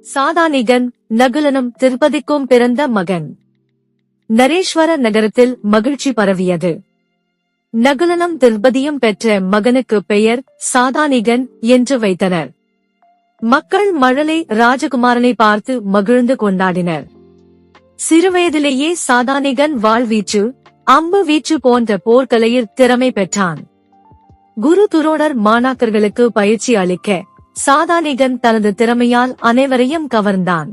சாதானிகன் நகுலனும் திருப்பதிக்கும் பிறந்த மகன். நரேஸ்வர நகரத்தில் மகிழ்ச்சி பரவியது. நகுலனும் திருப்பதியும் பெற்ற மகனுக்கு பெயர் சாதானிகன் என்று வைத்தனர். மக்கள் மழலை ராஜகுமாரனை பார்த்து மகிழ்ந்து கொண்டாடினர். சிறுவயதிலேயே சாதானிகன் வாழ்வீச்சு அம்பு வீச்சு போன்ற போர்க்கலையில் திறமை பெற்றான். குரு துரோடர் மாணாக்கர்களுக்கு பயிற்சி அளிக்க சாதானிகன் தனது திறமையால் அனைவரையும் கவர்ந்தான்.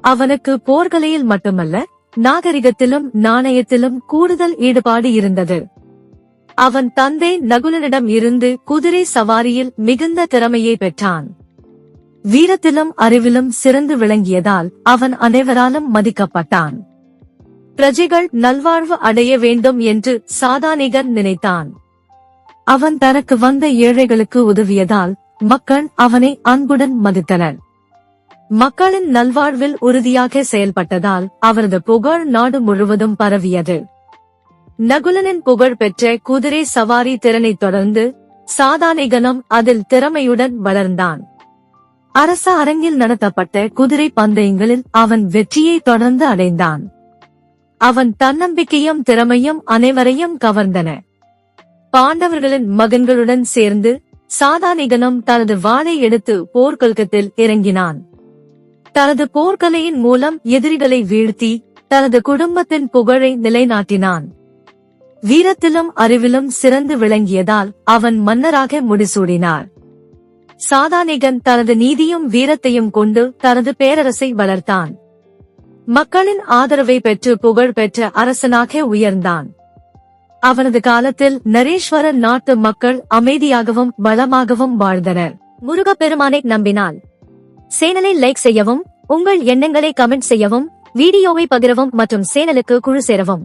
அவனுக்கு போர்களையில் மட்டுமல்ல நாகரிகத்திலும் நாணயத்திலும் கூடுதல் ஈடுபாடு இருந்தது. அவன் தந்தை நகுலனிடம் இருந்து குதிரை சவாரியில் மிகுந்த திறமையை பெற்றான். வீரத்திலும் அறிவிலும் சிறந்து விளங்கியதால் அவன் அனைவராலும் மதிக்கப்பட்டான். பிரஜைகள் நல்வாழ்வு அடைய வேண்டும் என்று சாதானிகன் நினைத்தான். அவன் தனக்கு வந்த ஏழைகளுக்கு உதவியதால் மக்கள் அவனை அன்புடன் மதித்தனர். மக்களின் நல்வாழ்வில் உறுதியாக செயல்பட்டதால் அவரது புகழ் நாடு முழுவதும் பரவியது. நகுலனின் புகழ் பெற்ற குதிரை சவாரி திறனை தொடர்ந்து சாதானிகனும் அதில் திறமையுடன் வளர்ந்தான். அரச அரங்கில் நடத்தப்பட்ட குதிரை பந்தயங்களில் அவன் வெற்றியை தொடர்ந்து அடைந்தான். அவன் தன்னம்பிக்கையும் திறமையும் அனைவரையும் கவர்ந்தன. பாண்டவர்களின் மகன்களுடன் சேர்ந்து சாதானிகனும் தனது வாளை எடுத்து போர்க்கல்கத்தில் இறங்கினான். தனது போர்க்கலையின் மூலம் எதிரிகளை வீழ்த்தி தனது குடும்பத்தின் புகழை நிலைநாட்டினான். வீரத்திலும் அறிவிலும் சிறந்து விளங்கியதால் அவன் மன்னராக முடிசூடினார். சாதானிகன் தனது நீதியும் வீரத்தையும் கொண்டு தனது பேரரசை வளர்த்தான். மக்களின் ஆதரவை பெற்று புகழ் பெற்ற அரசனாக உயர்ந்தான். அவனது காலத்தில் நரேஸ்வர நாட்டு மக்கள் அமைதியாகவும் வளமாகவும் வாழ்ந்தனர். முருகப்பெருமானை நம்பினால். சேனலை லைக் செய்யவும் உங்கள் எண்ணங்களை கமெண்ட் செய்யவும் வீடியோவை பகிரவும் மற்றும் சேனலுக்கு குழு சேரவும்.